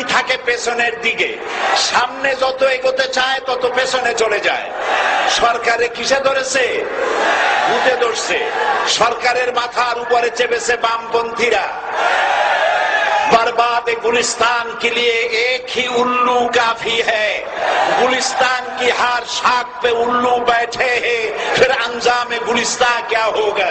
নাকি থাকে পেছনের দিকে সামনে যত এগোতে চায় তত পেছনে চলে যায় সরকারে কিসে ধরেছে ভূতে ধরছে সরকারের মাথার উপরে চেপেছে বামপন্থীরা बर्बाद गुलिस्तान के लिए एक ही उल्लू काफी है गुलिस्तान की हर शाख पे उल्लू बैठे हैं फिर अंजाम गुलिस्तान क्या होगा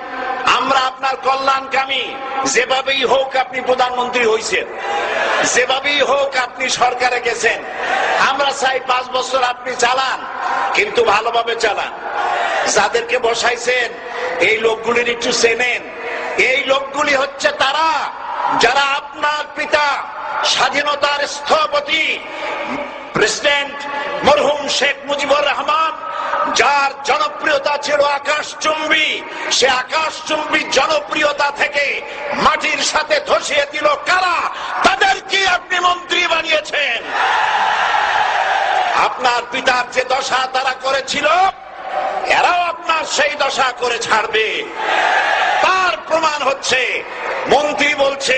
আমরা আপনার কল্যাণকামী। যেভাবেই হোক আপনি প্রধানমন্ত্রী হয়েছেন যেভাবেই হোক আপনি সরকারে গেছেন। আমরা চাই পাঁচ বছর আপনি চালান, কিন্তু ভালোভাবে চালান। যাদেরকে বসাইছেন, এই লোকগুলির একটু চেনেন। এই লোকগুলি হচ্ছে তারা, যারা আপনার পিতা স্বাধীনতার স্থপতি, প্রেসিডেন্ট মরহুম শেখ মুজিবুর রহমান যার জনপ্রিয়তা ছিল আকাশচুম্বী, সে আকাশচুম্বী জনপ্রিয়তা থেকে মাটির সাথে ধসিয়ে দিল কারা? তাদেরকে আপনি মন্ত্রী বানিয়েছেন? আপনার পিতার যে দশা তারা করেছিল, এরাও আপনার সেই দশা করে ছাড়বে। তার প্রমাণ হচ্ছে, মন্ত্রী বলছে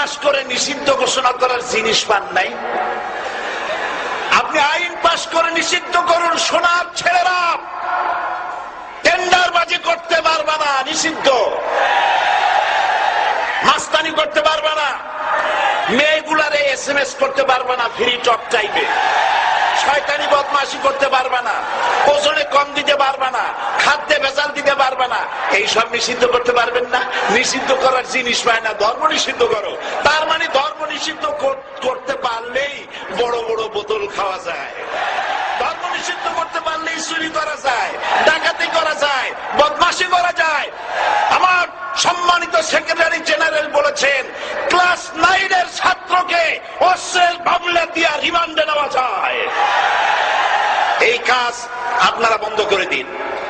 পাশ করে নিষিদ্ধ ঘোষণা করার জিনিস পান নাই। আপনি আইন পাশ করে নিষিদ্ধ করুন, সোনার ছেলেরা। টেন্ডারবাজি করতে পারবে না, নিষিদ্ধ। মাস্তানি করতে পারবে না। মেয়েগুলারে এস এম এস করতে পারবে না ফ্রি টক চাইবে শয়তানি বদমাশি করতে পারবে না ওজনে কম দিতে পারবে না খাদ্যে ভেজাল দিতে পারবে এইসব নিষিদ্ধ করতে পারবেন না। নিষিদ্ধ করার জিনিস পায় না, ধর্ম নিষিদ্ধ করো। তার মানে ধর্ম নিষিদ্ধ করতে পারলেই বড় বড় বোতল খাওয়া যায়। ধর্ম নিষিদ্ধ করতে পারলেই চুরি করা যায়, ডাকাতি করা যায়, বদমাশি করা যায়। আমার সম্মানিত সেক্রেটারি জেনারেল বলেছেন, ক্লাস নাইনের ছাত্রকে অস্ত্রের মামলা দিয়া রিমান্ডে নেওয়া যায়। এই কাজ আপনারা বন্ধ করে দিন।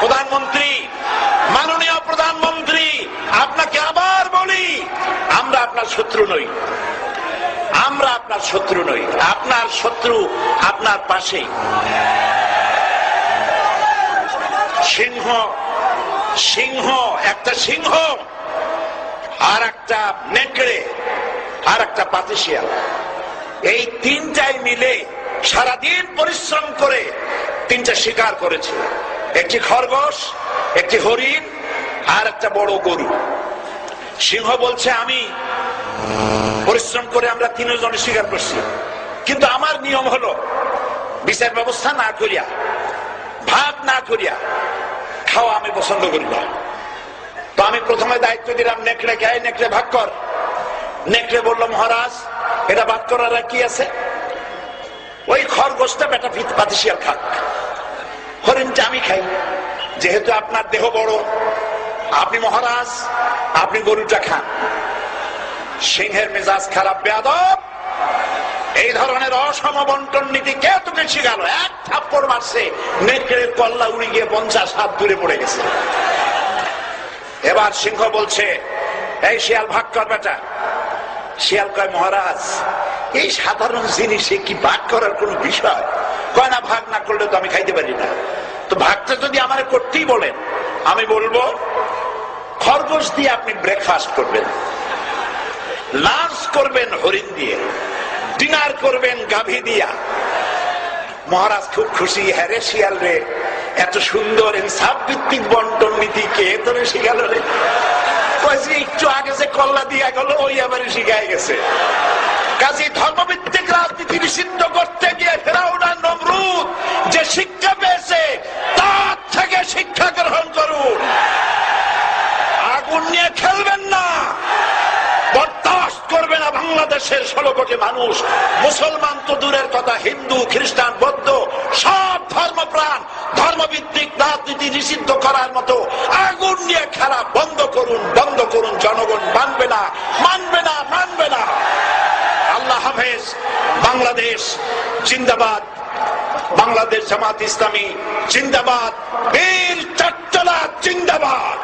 প্রধানমন্ত্রী, মাননীয় প্রধানমন্ত্রী, আপনাকে আবার বলি, আমরা আপনার শত্রু নই। আমরা আপনার শত্রু নই। আপনার শত্রু আপনার পাশেই। সিংহ সিংহ, একটা সিংহ, আর একটা নেকড়ে, আর একটা পাতিশিয়াল। এই তিনটাই মিলে সারাদিন পরিশ্রম করে তিনটা শিকার করেছে। একটি খরগোশ, একটি হরিণ, আর একটা বড় গরু। সিংহ বলছে, আমি পরিশ্রম করে আমরা তিনজনে স্বীকার করছি। কিন্তু আমার নিয়ম হলো, বিচার ব্যবস্থা না করিয়া ভাগ না করিয়া খাওয়া আমি পছন্দ করি না। তো আমি প্রথমে দায়িত্ব দিলাম, নেকড়ে কে নেকড়ে ভাগ কর। নেকড়ে বলল, মহারাজ, এটা বাদ করার কি আছে? ওই খরগোশটা বেটা পাতিশিয়াল খাক। হরিণটা আমি খাই, যেহেতু আপনার দেহ বড়, আপনি মহারাজ, আপনি গরুটা খান। সিংহের মেজাজ খারাপ, বেয়াদব। এই ধরনের অসম বন্টন নীতি কে তোকে শিখালো? এক থাপ্পড় মারছে, নেকড়ের কল্লা উড়ি গিয়ে পঞ্চাশ হাত দূরে পড়ে গেছে। এবার সিংহ বলছে, এই শিয়াল, ভাগ কর বেটা। শিয়াল কয়, মহারাজ, এই সাধারণ জিনিসে কি ভাগ করার কোন বিষয়? কয় না ভাগ না করলে তো আমি খাইতে পারি না। তো ভাগটা যদি আমার করতেই বলেন, আমি বলব, খরগোশ দিয়ে আপনি ব্রেকফাস্ট করবেন লাঞ্চ করবেন হরিণ দিয়ে ডিনার করবেন গাভী দিয়া। মহারাজ খুব খুশি হ্যারে শিয়াল রে, এত সুন্দর ইনসাফ ভিত্তিক বন্টন নীতি কে তোরে শিখালো রে? একটু আগে যে কল্লা দিয়া গেল, ওই আবার শিখাই গেছে। কাজী ধর্মভিত্তিক রাজনীতি নিষিদ্ধ করতে গিয়ে ফেরাউনা নমরুদ যে শিক্ষা পেয়েছে, তার থেকে শিক্ষা গ্রহণ করুন। আগুন নিয়ে খেলবেন না। বরদাস্ত করবে না বাংলাদেশের ষোলো কোটি মানুষ। মুসলমান তো দূরের কথা, হিন্দু, খ্রিস্টান, বৌদ্ধ, সব ধর্মপ্রাণ, ধর্মভিত্তিক রাজনীতি নিষিদ্ধ করার মতো আগুন নিয়ে খেলা বন্ধ করুন বন্ধ করুন। জনগণ মানবে না মানবে না মানবে না। আল্লাহ হাফেজ, বাংলাদেশ, জিন্দাবাদ। বাংলাদেশ জামাত ইসলামী জিন্দাবাদ বীর চট্টলা জিন্দাবাদ।